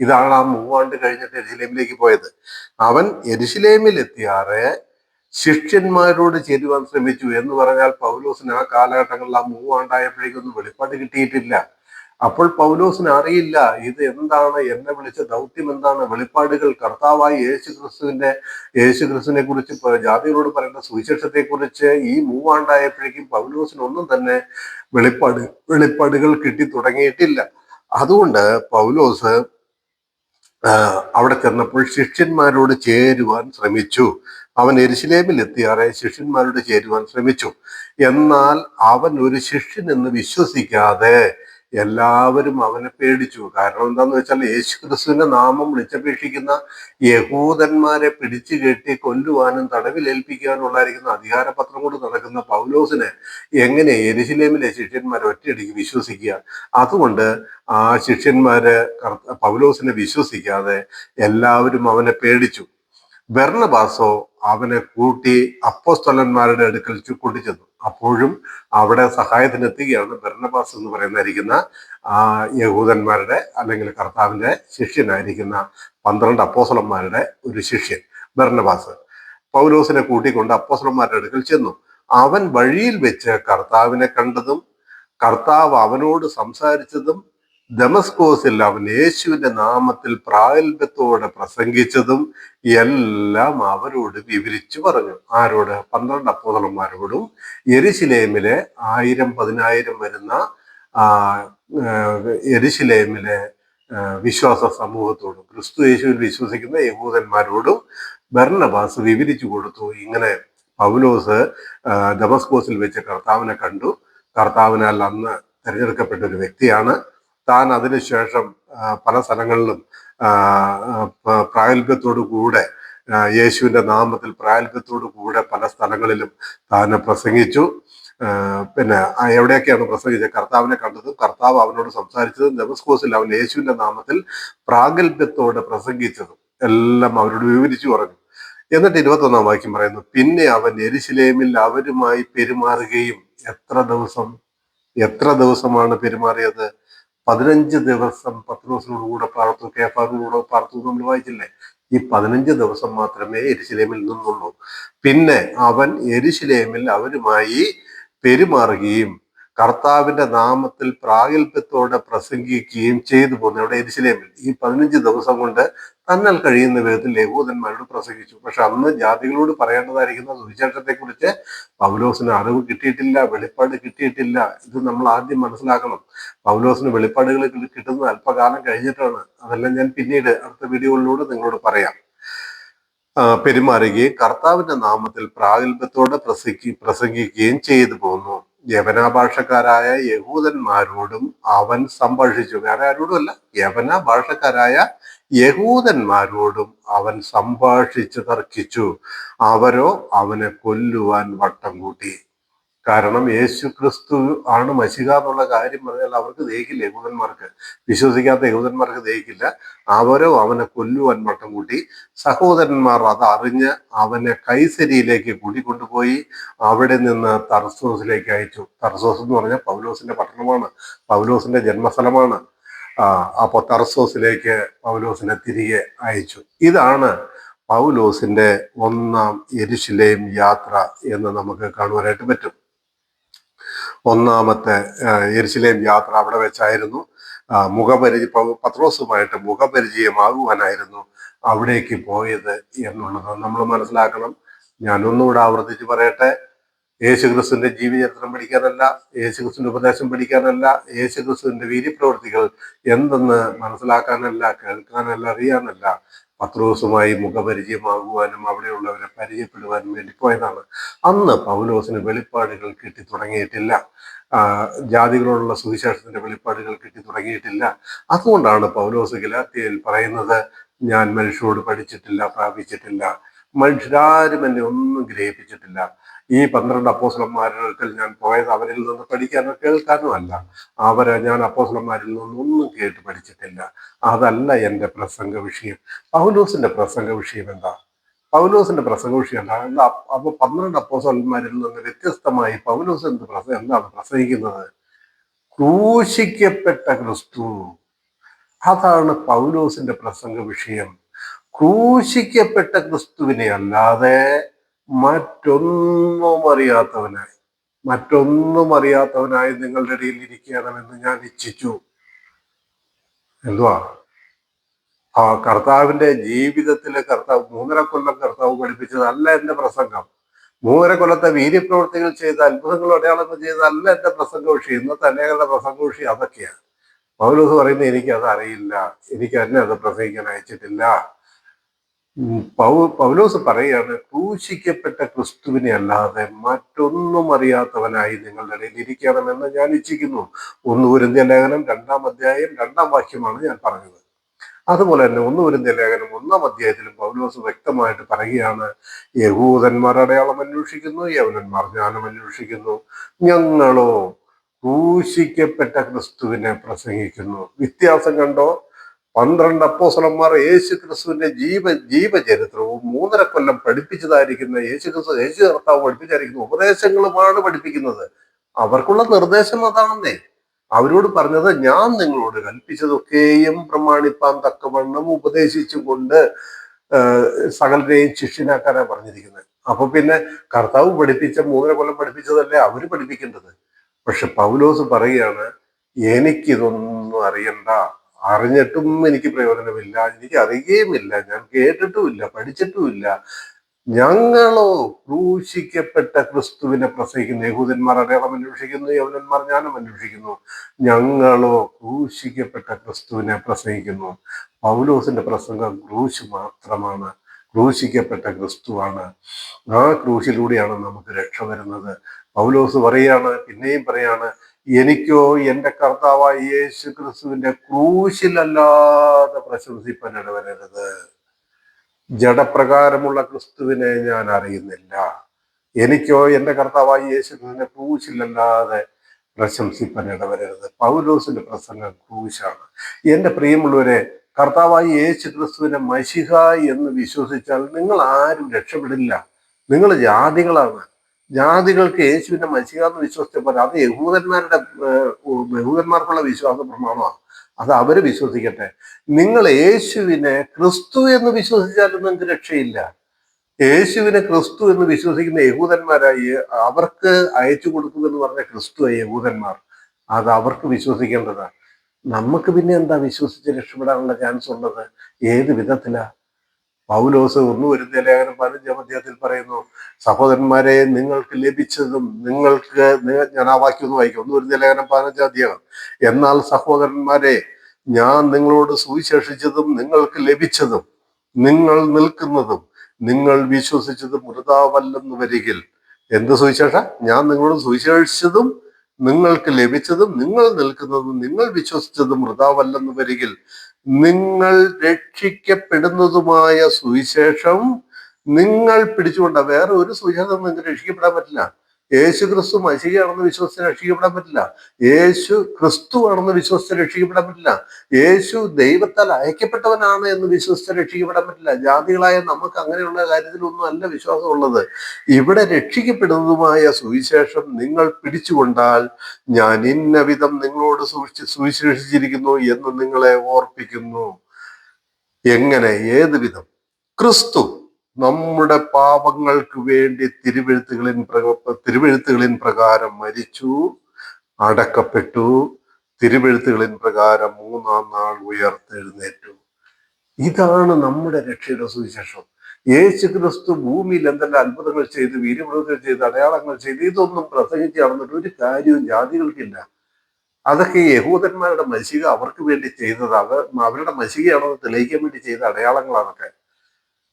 ഇതാണ് ആ മൂവാണ്ട് കഴിഞ്ഞിട്ട് എരിശിലേമിലേക്ക് പോയത്. അവൻ എരിശിലേമിൽ എത്തിയാറെ ശിഷ്യന്മാരോട് ചേരുവാൻ ശ്രമിച്ചു എന്ന് പറഞ്ഞാൽ പൗലോസിന് ആ കാലഘട്ടങ്ങളിൽ ആ മൂവാണ്ടായപ്പോഴേക്കൊന്നും വെളിപ്പാട് കിട്ടിയിട്ടില്ല. അപ്പോൾ പൗലോസിന് അറിയില്ല ഇത് എന്താണ്? എന്നെ വിളിച്ച ദൗത്യം എന്താണ്? വെളിപ്പാടുകൾ കർത്താവായി യേശു ക്രിസ്തുവിന്റെ യേശു ക്രിസ്തുവിനെ കുറിച്ച് ജാതികളോട് പറയുന്ന സുവിശേഷത്തെ കുറിച്ച് ഈ മൂവാണ്ടായപ്പോഴേക്കും പൗലോസിന് ഒന്നും തന്നെ വെളിപ്പാട് വെളിപ്പാടുകൾ കിട്ടി തുടങ്ങിയിട്ടില്ല. അതുകൊണ്ട് പൗലോസ് അവിടെ ചെന്നപ്പോൾ ശിഷ്യന്മാരോട് ചേരുവാൻ ശ്രമിച്ചു. അവൻ എരിശിലേമിൽ എത്തിയാറെ ശിഷ്യന്മാരോട് ചേരുവാൻ ശ്രമിച്ചു. എന്നാൽ അവൻ ഒരു ശിഷ്യൻ എന്ന് വിശ്വസിക്കാതെ എല്ലാവരും അവനെ പേടിച്ചു. കാരണം എന്താന്ന് വെച്ചാൽ യേശു ക്രിസ്തുവിന്റെ നാമം വിളിച്ചപേക്ഷിക്കുന്ന യഹൂദന്മാരെ പിടിച്ചു കെട്ടി കൊല്ലുവാനും തടവിലേൽപ്പിക്കാനുള്ളായിരിക്കുന്ന അധികാരപത്രം കൊണ്ട് നടക്കുന്ന പൗലോസിനെ എങ്ങനെ എരിശിലേമിലെ ശിഷ്യന്മാരെ ഒറ്റയടിക്ക് വിശ്വസിക്കുക? അതുകൊണ്ട് ആ ശിഷ്യന്മാരെ പൗലോസിനെ വിശ്വസിക്കാതെ എല്ലാവരും അവനെ പേടിച്ചു. ബെർണബാസോ അവനെ കൂട്ടി അപ്പോസ്തലന്മാരുടെ അടുക്കൽ കൊണ്ടുചെന്നു അപ്പോഴും അവിടെ സഹായത്തിന് എത്തുകയാണ് ബെർണബാസ് എന്ന് പറയുന്നതായിരിക്കുന്ന ആ യഹൂദന്മാരുടെ അല്ലെങ്കിൽ കർത്താവിന്റെ ശിഷ്യനായിരിക്കുന്ന പന്ത്രണ്ട് അപ്പോസ്തലന്മാരുടെ ഒരു ശിഷ്യൻ ബെർണബാസ്. പൗലോസിനെ കൂട്ടിക്കൊണ്ട് അപ്പോസ്തലന്മാരുടെ അടുക്കൽ ചെന്നു. അവൻ വഴിയിൽ വെച്ച് കർത്താവിനെ കണ്ടതും കർത്താവ് അവനോട് സംസാരിച്ചതും ദമസ്കോസിൽ അവൻ യേശുവിന്റെ നാമത്തിൽ പ്രാഗൽഭ്യത്തോടെ പ്രസംഗിച്ചതും എല്ലാം അവരോട് വിവരിച്ചു പറഞ്ഞു. ആരോട്? പന്ത്രണ്ട് അപ്പോതളന്മാരോടും എരിശിലേമിലെ ആയിരം പതിനായിരം വരുന്ന എരിശിലേമിലെ വിശ്വാസ സമൂഹത്തോടും ക്രിസ്തു യേശുവിൽ വിശ്വസിക്കുന്ന യഹൂദന്മാരോടും ഭരണവാസ് വിവരിച്ചു കൊടുത്തു. ഇങ്ങനെ പൗലോസ് ദമസ്കോസിൽ വെച്ച് കർത്താവിനെ കണ്ടു. കർത്താവിനാൽ അന്ന് തിരഞ്ഞെടുക്കപ്പെട്ട ഒരു വ്യക്തിയാണ്. താൻ അതിനുശേഷം പല സ്ഥലങ്ങളിലും പ്രാഗൽഭ്യത്തോടു കൂടെ യേശുവിന്റെ നാമത്തിൽ പ്രാഗൽഭ്യത്തോടു കൂടെ പല സ്ഥലങ്ങളിലും താൻ പ്രസംഗിച്ചു. പിന്നെ എവിടെയൊക്കെയാണ് പ്രസംഗിച്ചത്? കർത്താവിനെ കണ്ടതും കർത്താവ് അവനോട് സംസാരിച്ചതും നെബസ്കോസിൽ അവൻ യേശുവിന്റെ നാമത്തിൽ പ്രാഗൽഭ്യത്തോടെ പ്രസംഗിച്ചതും എല്ലാം അവരോട് വിവരിച്ചു പറഞ്ഞു. എന്നിട്ട് ഇരുപത്തൊന്നാം വാക്യം പറയുന്നു പിന്നെ അവൻ എരിശിലേമിൽ അവരുമായി പെരുമാറുകയും എത്ര ദിവസം എത്ര ദിവസമാണ് പെരുമാറിയത്? പതിനഞ്ച് ദിവസം പത്രോസിനോട് കൂടെ പാർത്തു കേഫാറിനോട് പാർത്തു നമ്മൾ വായിച്ചില്ലേ? ഈ പതിനഞ്ച് ദിവസം മാത്രമേ എരിശിലേമിൽ നിന്നുള്ളൂ. പിന്നെ അവൻ എരിശിലേമിൽ അവരുമായി പെരുമാറുകയും കർത്താവിന്റെ നാമത്തിൽ പ്രാഗൽഭ്യത്തോടെ പ്രസംഗിക്കുകയും ചെയ്തു പോന്നു അവിടെ എരിശിലേമിൽ. ഈ പതിനഞ്ച് ദിവസം കൊണ്ട് തന്നാൽ കഴിയുന്ന വിധത്തിൽ യഹൂദന്മാരോട് പ്രസംഗിച്ചു. പക്ഷെ അന്ന് ജാതികളോട് പറയേണ്ടതായിരിക്കുന്ന സുവിശേഷത്തെ കുറിച്ച് പൗലോസിന് അറിവ് കിട്ടിയിട്ടില്ല വെളിപ്പാട് കിട്ടിയിട്ടില്ല. ഇത് നമ്മൾ ആദ്യം മനസ്സിലാക്കണം. പൗലോസിന് വെളിപ്പാടുകൾ കിട്ടുന്നത് അല്പകാലം കഴിഞ്ഞിട്ടാണ്. അതെല്ലാം ഞാൻ പിന്നീട് അടുത്ത വീഡിയോകളിലൂടെ നിങ്ങളോട് പറയാം. പെരുമാറുകയും കർത്താവിന്റെ നാമത്തിൽ പ്രാഗൽഭ്യത്തോടെ പ്രസംഗി പ്രസംഗിക്കുകയും ചെയ്തു പോന്നു യവന ഭാഷക്കാരായ യഹൂദന്മാരോടും അവൻ സംഭാഷിച്ചു വേറെ ആരോടുമല്ല യവന ഭാഷക്കാരായ യഹൂദന്മാരോടും അവൻ സംഭാഷിച്ചു തർക്കിച്ചു. അവരോ അവനെ കൊല്ലുവാൻ വട്ടം കൂട്ടി. കാരണം യേശു ക്രിസ്തു ആണ് മഷിക എന്നുള്ള കാര്യം പറഞ്ഞാൽ അവർക്ക് ദഹിക്കില്ല യഹൂദന്മാർക്ക്. വിശ്വസിക്കാത്ത യഹൂദന്മാർക്ക് ദഹിക്കില്ല. അവരോ അവനെ കൊല്ലുവാൻ മട്ടം കൂട്ടി. സഹോദരന്മാർ അത് അറിഞ്ഞ് അവനെ കൈസരിയിലേക്ക് കൂട്ടിക്കൊണ്ടുപോയി. അവിടെ നിന്ന് തർസോസിലേക്ക് അയച്ചു. തർസോസ് എന്ന് പറഞ്ഞാൽ പൗലോസിന്റെ പട്ടണമാണ്. പൗലോസിന്റെ ജന്മസ്ഥലമാണ്. അപ്പോൾ തർസോസിലേക്ക് പൗലോസിനെ തിരികെ അയച്ചു. ഇതാണ് പൗലോസിന്റെ ഒന്നാം എരിശിലെയും യാത്ര എന്ന് നമുക്ക് കാണുവാനായിട്ട് പറ്റും. ഒന്നാമത്തെ എരിശിലേം യാത്ര അവിടെ വെച്ചായിരുന്നു. മുഖപരിചയ പത്രോസുമായിട്ട് മുഖപരിചയമാകുവാനായിരുന്നു അവിടേക്ക് പോയത് എന്നുള്ളത്. നമ്മൾ മനസ്സിലാക്കണം ഞാനൊന്നുകൂടെ ആവർത്തിച്ച് പറയട്ടെ. യേശുക്രിസ്തുവിന്റെ ജീവചരിത്രം പഠിക്കാനല്ല യേശുക്രിസ്തുവിന്റെ ഉപദേശം പഠിക്കാനല്ല യേശുക്രിസ്തുവിന്റെ വീര്യപ്രവർത്തികൾ എന്തെന്ന് മനസ്സിലാക്കാനല്ല കേൾക്കാനല്ല അറിയാനല്ല പത്രോസുമായി മുഖപരിചയമാകുവാനും അവിടെയുള്ളവരെ പരിചയപ്പെടുവാനും വേണ്ടി പോയതാണ്. അന്ന് പൗലോസിന് വെളിപ്പാടുകൾ കിട്ടി തുടങ്ങിയിട്ടില്ല. ജാതികളോടുള്ള സുവിശേഷത്തിന്റെ വെളിപ്പാടുകൾ കിട്ടി തുടങ്ങിയിട്ടില്ല. അതുകൊണ്ടാണ് പൗലോസ് ഗലാത്തിയയിൽ പറയുന്നത് ഞാൻ മനുഷ്യരോട് പഠിച്ചിട്ടില്ല പ്രാപിച്ചിട്ടില്ല. മനുഷ്യരാരും എന്നെ ഒന്നും ഗ്രഹിപ്പിച്ചിട്ടില്ല. ഈ പന്ത്രണ്ട് അപ്പോസ്ലന്മാരുടെ ഞാൻ പോയത് അവരിൽ നിന്ന് പഠിക്കാനോ കേൾക്കാനോ അല്ല അവരെ ഞാൻ അപ്പോസ്ലന്മാരിൽ നിന്നൊന്നും കേട്ട് പഠിച്ചിട്ടില്ല. അതല്ല എന്റെ പ്രസംഗ വിഷയം പൗലോസിന്റെ പ്രസംഗ വിഷയം എന്താ? പൗലോസിന്റെ പ്രസംഗ വിഷയം എന്താ അപ്പൊ പന്ത്രണ്ട് അപ്പോസ്തലന്മാരിൽ നിന്ന് വ്യത്യസ്തമായി പൗലോസ് എന്ത് പ്രസംഗം എന്താണ് പ്രസംഗിക്കുന്നത്? ക്രൂശിക്കപ്പെട്ട ക്രിസ്തു. അതാണ് പൗലോസിന്റെ പ്രസംഗ വിഷയം ക്രൂശിക്കപ്പെട്ട ക്രിസ്തുവിനെ അല്ലാതെ മറ്റൊന്നും അറിയാത്തവനായി മറ്റൊന്നും അറിയാത്തവനായി നിങ്ങളുടെ ഇടയിൽ ഇരിക്കണമെന്ന് ഞാൻ ഇച്ഛിച്ചു. എന്തുവാ? ആ കർത്താവിന്റെ ജീവിതത്തിലെ കർത്താവ് മൂന്നര കൊല്ലം കർത്താവ് പഠിപ്പിച്ചതല്ല എന്റെ പ്രസംഗം. മൂന്നര കൊല്ലത്തെ വീര്യപ്രവർത്തികൾ ചെയ്ത അത്ഭുതങ്ങൾ അടയാളങ്ങൾ ചെയ്തതല്ല എന്റെ പ്രസംഗ വിഷയം ഇന്നത്തെ അനേകളുടെ പ്രസംഗ വിഷയം അതൊക്കെയാണ് പൗലോസ് പറയുന്നത് എനിക്ക് അത് അറിയില്ല. എനിക്ക് എന്നെ അത് പ്രസംഗിക്കാൻ അയച്ചിട്ടില്ല. പൗലോസ് പറയാണ് ക്രൂശിക്കപ്പെട്ട ക്രിസ്തുവിനെ അല്ലാതെ മറ്റൊന്നും അറിയാത്തവനായി നിങ്ങളുടെ ഇടയിൽ ഇരിക്കണമെന്ന് ഞാൻ ഇച്ഛിക്കുന്നു. ഒന്ന് ഉരുന്തിയ ലേഖനം രണ്ടാം അധ്യായം രണ്ടാം വാക്യമാണ് ഞാൻ പറഞ്ഞത്. അതുപോലെ തന്നെ ഒന്ന് ഉരുന്തിയ ലേഖനം ഒന്നാം അധ്യായത്തിലും പൗലോസ് വ്യക്തമായിട്ട് പറയുകയാണ് യഹൂദന്മാർ അടയാളം അന്വേഷിക്കുന്നു യവനന്മാർ ജ്ഞാനം അന്വേഷിക്കുന്നു. ഞങ്ങളോ ക്രൂശിക്കപ്പെട്ട ക്രിസ്തുവിനെ പ്രസംഗിക്കുന്നു. വ്യത്യാസം കണ്ടോ? പന്ത്രണ്ട് അപ്പോസലന്മാർ യേശു ക്രിസ്തുവിന്റെ ജീവ ജീവചരിത്രവും മൂന്നര കൊല്ലം പഠിപ്പിച്ചതായിരിക്കുന്ന യേശു ക്രിസ്തു യേശു കർത്താവ് പഠിപ്പിച്ചായിരിക്കുന്ന ഉപദേശങ്ങളുമാണ് പഠിപ്പിക്കുന്നത്. അവർക്കുള്ള നിർദ്ദേശം അതാണെന്നേ. അവരോട് പറഞ്ഞത് ഞാൻ നിങ്ങളോട് കൽപ്പിച്ചതൊക്കെയും പ്രമാണിപ്പാൻ തക്കവണ്ണം ഉപദേശിച്ചുകൊണ്ട് സകലരെയും ശിഷ്യനാക്കാനാണ് പറഞ്ഞിരിക്കുന്നത്. അപ്പൊ പിന്നെ കർത്താവ് പഠിപ്പിച്ച മൂന്നര കൊല്ലം പഠിപ്പിച്ചതല്ലേ അവർ പഠിപ്പിക്കേണ്ടത്? പക്ഷെ പൗലോസ് പറയുകയാണ് എനിക്കിതൊന്നും അറിയണ്ട. അറിഞ്ഞിട്ടും എനിക്ക് പ്രയോജനമില്ല എനിക്ക് അറിയുകയുമില്ല ഞാൻ കേട്ടിട്ടുമില്ല പഠിച്ചിട്ടുമില്ല. ഞങ്ങളോ ക്രൂശിക്കപ്പെട്ട ക്രിസ്തുവിനെ പ്രസവിക്കുന്നു യഹൂദന്മാർ അടയാളം അന്വേഷിക്കുന്നു യവനന്മാർ ജ്ഞാനം അന്വേഷിക്കുന്നു. ഞങ്ങളോ ക്രൂശിക്കപ്പെട്ട ക്രിസ്തുവിനെ പ്രസംഗിക്കുന്നു പൗലോസിന്റെ പ്രസംഗം ക്രൂശ് മാത്രമാണ് ക്രൂശിക്കപ്പെട്ട ക്രിസ്തുവാണ്. ആ ക്രൂശിലൂടെയാണ് നമുക്ക് രക്ഷ വരുന്നത്. പൗലോസ് പറയാണ് പിന്നെയും പറയാണ് എനിക്കോ എന്റെ കർത്താവായ യേശു ക്രിസ്തുവിന്റെ ക്രൂശിലല്ലാതെ പ്രശംസിപ്പാൻ ഇടവരരുത് ജഡപ്രകാരമുള്ള ക്രിസ്തുവിനെ ഞാൻ അറിയുന്നില്ല. എനിക്കോ എന്റെ കർത്താവായ യേശു ക്രിസ്തുവിന്റെ ക്രൂശിലല്ലാതെ പ്രശംസിപ്പനിടവരരുത് പൗലോസിന്റെ പ്രസംഗം ക്രൂശാണ്. എന്റെ പ്രിയമുള്ളവരെ കർത്താവായി യേശു ക്രിസ്തുവിനെ മഷിഹ എന്ന് വിശ്വസിച്ചാൽ നിങ്ങൾ ആരും രക്ഷപ്പെടില്ല. നിങ്ങൾ ജാതികളാണ്. ജാതികൾക്ക് യേശുവിന്റെ മഷിഹ എന്ന് വിശ്വസിച്ചപ്പോൾ അത് യഹൂദന്മാരുടെ യഹൂദന്മാർക്കുള്ള വിശ്വാസ പ്രമാണമാണ്. അത് അവർ വിശ്വസിക്കട്ടെ. നിങ്ങൾ യേശുവിനെ ക്രിസ്തു എന്ന് വിശ്വസിച്ചാലും നിങ്ങൾക്ക് രക്ഷയില്ല. യേശുവിനെ ക്രിസ്തു എന്ന് വിശ്വസിക്കുന്ന യഹൂദന്മാരായി അവർക്ക് അയച്ചു കൊടുക്കുമെന്ന് പറഞ്ഞ ക്രിസ്തു യഹൂദന്മാർ അത് അവർക്ക് വിശ്വസിക്കേണ്ടതാണ്. നമുക്ക് പിന്നെ എന്താ വിശ്വസിച്ച് രക്ഷപ്പെടാനുള്ള ചാൻസ് ഉള്ളത്? ഏത് വിധത്തിലാ? പൗലോസ് ഒന്ന് വരുന്ന ലേഖനം പതിനഞ്ചാം അധ്യായത്തിൽ പറയുന്നു സഹോദരന്മാരെ നിങ്ങൾക്ക് ലഭിച്ചതും നിങ്ങൾക്ക് ഞാൻ ആ വാക്യം ഒന്ന് വായിക്കും. ഒന്ന് വരുന്ന ലേഖനം പതിനഞ്ചാം അധ്യായം. എന്നാൽ സഹോദരന്മാരെ ഞാൻ നിങ്ങളോട് സുവിശേഷിച്ചതും നിങ്ങൾക്ക് ലഭിച്ചതും നിങ്ങൾ നിൽക്കുന്നതും നിങ്ങൾ വിശ്വസിച്ചതും മൃതാവല്ലെന്ന് വരികിൽ. എന്ത് സുവിശേഷ? ഞാൻ നിങ്ങളോട് സുവിശേഷിച്ചതും നിങ്ങൾക്ക് ലഭിച്ചതും നിങ്ങൾ നിൽക്കുന്നതും നിങ്ങൾ വിശ്വസിച്ചതും മൃതാവല്ലെന്ന് വരികിൽ. നിങ്ങൾ രക്ഷിക്കപ്പെടുന്നതുമായ സുവിശേഷം നിങ്ങൾ പിടിച്ചുകൊണ്ട. വേറെ ഒരു സുവിശേഷം നിങ്ങൾക്ക് രക്ഷിക്കപ്പെടാൻ പറ്റില്ല. യേശു ക്രിസ്തു മഷികയാണെന്ന് വിശ്വസിച്ച് രക്ഷിക്കപ്പെടാൻ പറ്റില്ല. യേശു ക്രിസ്തു ആണെന്ന് വിശ്വസിച്ച് രക്ഷിക്കപ്പെടാൻ പറ്റില്ല. യേശു ദൈവത്താൽ അയക്കപ്പെട്ടവനാണ് എന്ന് വിശ്വസിച്ച് രക്ഷിക്കപ്പെടാൻ പറ്റില്ല. ജാതികളായ നമുക്ക് അങ്ങനെയുള്ള കാര്യത്തിലൊന്നും അല്ല വിശ്വാസമുള്ളത്. ഇവിടെ രക്ഷിക്കപ്പെടുന്നതുമായ സുവിശേഷം നിങ്ങൾ പിടിച്ചുകൊണ്ടാൽ ഞാൻ ഇന്ന വിധം നിങ്ങളോട് സൂക്ഷിച്ച് സുവിശേഷിച്ചിരിക്കുന്നു എന്ന് നിങ്ങളെ ഓർപ്പിക്കുന്നു. എങ്ങനെ? ഏത് വിധം? ക്രിസ്തു. നമ്മുടെ പാപങ്ങൾക്ക് വേണ്ടി തിരുവെഴുത്തുകളിൻ തിരുവെഴുത്തുകളിൻ പ്രകാരം മരിച്ചു അടക്കപ്പെട്ടു. തിരുവെഴുത്തുകളിൻ പ്രകാരം മൂന്നാം നാൾ ഉയർത്തെഴുന്നേറ്റു. ഇതാണ് നമ്മുടെ രക്ഷയുടെ സുവിശേഷം. യേശു ക്രിസ്തു ഭൂമിയിൽ എന്തെല്ലാം അത്ഭുതങ്ങൾ ചെയ്ത് വീരപ്രവൃത്തികൾ ചെയ്ത് അടയാളങ്ങൾ ചെയ്ത് ഇതൊന്നും പ്രസംഗിച്ച് നടന്നിട്ട് ഒരു കാര്യവും ജാതികൾക്കില്ല. അതൊക്കെ യഹൂദന്മാരുടെ മഷിക അവർക്ക് വേണ്ടി ചെയ്തത് അവരുടെ മഷികയാണെന്ന് തെളിയിക്കാൻ വേണ്ടി ചെയ്ത അടയാളങ്ങളാണൊക്കെ.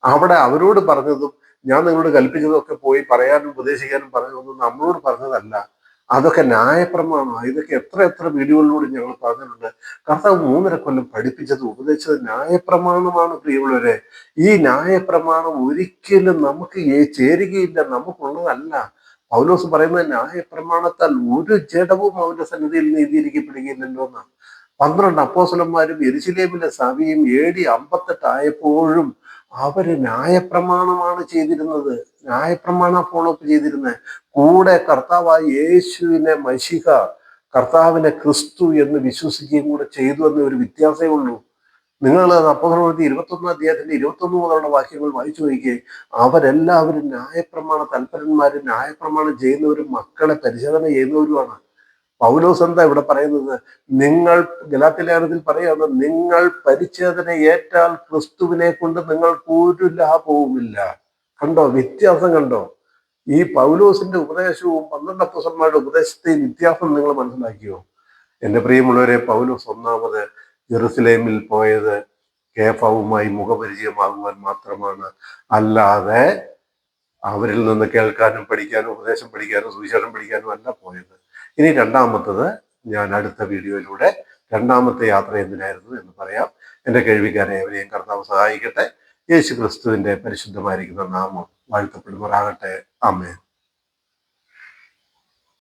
അവിടെ അവരോട് പറഞ്ഞതും ഞാൻ നിങ്ങളോട് കൽപ്പിച്ചതൊക്കെ പോയി പറയാനും ഉപദേശിക്കാനും പറഞ്ഞതൊന്നും നമ്മളോട് പറഞ്ഞതല്ല. അതൊക്കെ ന്യായപ്രമാണമാണ്. ഇതൊക്കെ എത്ര എത്ര വീഡിയോകളിലൂടെ ഞങ്ങൾ പറഞ്ഞിട്ടുണ്ട്. കർത്താവ് മൂന്നര കൊല്ലം പഠിപ്പിച്ചത് ഉപദേശിച്ചത് ന്യായപ്രമാണമാണ് പ്രിയമുള്ളവരെ. ഈ ന്യായപ്രമാണം ഒരിക്കലും നമുക്ക് ചേരുകയില്ല നമുക്കുള്ളതല്ല. പൗലോസ് പറയുന്നത് ന്യായപ്രമാണത്താൽ ഒരു ജഡവും അവന്റെ സന്നിധിയിൽ നീതിയിരിക്കപ്പെടുകയില്ലല്ലോ എന്നാണ്. പന്ത്രണ്ട് അപ്പോസലന്മാരും എരിശിലേമിലെ സഭയും ഏടി ഡി അമ്പത്തെട്ടായപ്പോഴും അവർ ന്യായപ്രമാണമാണ് ചെയ്തിരുന്നത്. ന്യായപ്രമാണ ഫോളോ അപ്പ് ചെയ്തിരുന്നത് കൂടെ കർത്താവായ യേശുവിനെ മഷിക കർത്താവിനെ ക്രിസ്തു എന്ന് വിശ്വസിക്കുകയും കൂടെ ചെയ്തു എന്ന ഒരു വ്യത്യാസമേ ഉള്ളൂ. നിങ്ങൾ അപ്പോസലപ്രവൃത്തി ഇരുപത്തൊന്നാം അധ്യായത്തിന്റെ ഇരുപത്തൊന്ന് മുതലുള്ള വാക്യങ്ങൾ വായിച്ചു നോക്കിയേ. അവരെല്ലാവരും ന്യായപ്രമാണ തൽപരന്മാരും ന്യായപ്രമാണം ചെയ്യുന്നവരും മക്കളെ പരിശോധന ചെയ്യുന്നവരുമാണ്. പൗലോസ് എന്താ ഇവിടെ പറയുന്നത്? നിങ്ങൾ ഗലാത്തിലേഖനത്തിൽ പറയാണ് നിങ്ങൾ പരിച്ഛേദന ഏറ്റാൽ ക്രിസ്തുവിനെ കൊണ്ട് നിങ്ങൾക്ക് ഒരു ലാഭവുമില്ല കണ്ടോ? വ്യത്യാസം കണ്ടോ? ഈ പൗലോസിന്റെ ഉപദേശവും പന്ത്രണ്ട് അപ്പസന്മാരുടെ ഉപദേശത്തെയും വ്യത്യാസം നിങ്ങൾ മനസ്സിലാക്കിയോ? എന്റെ പ്രിയമുള്ളവരെ പൗലോസ് ഒന്നാമത് ജെറുസലേമിൽ പോയത് കേഫാവുമായി മുഖപരിചയമാകുവാൻ മാത്രമാണ്. അല്ലാതെ അവരിൽ നിന്ന് കേൾക്കാനും പഠിക്കാനും ഉപദേശം പഠിക്കാനും സുവിശേഷം പഠിക്കാനും അല്ല പോയത്. ഇനി രണ്ടാമത്തത് ഞാൻ അടുത്ത വീഡിയോയിലൂടെ രണ്ടാമത്തെ യാത്ര എന്തിനായിരുന്നു എന്ന് പറയാം. എന്റെ കേൾവിക്കാരെ അവരെയും കർത്താവ് സഹായിക്കട്ടെ. യേശു ക്രിസ്തുവിന്റെ പരിശുദ്ധമായിരിക്കുന്ന നാമം വാഴ്ത്തപ്പെടുമാറാകട്ടെ. അമ്മേ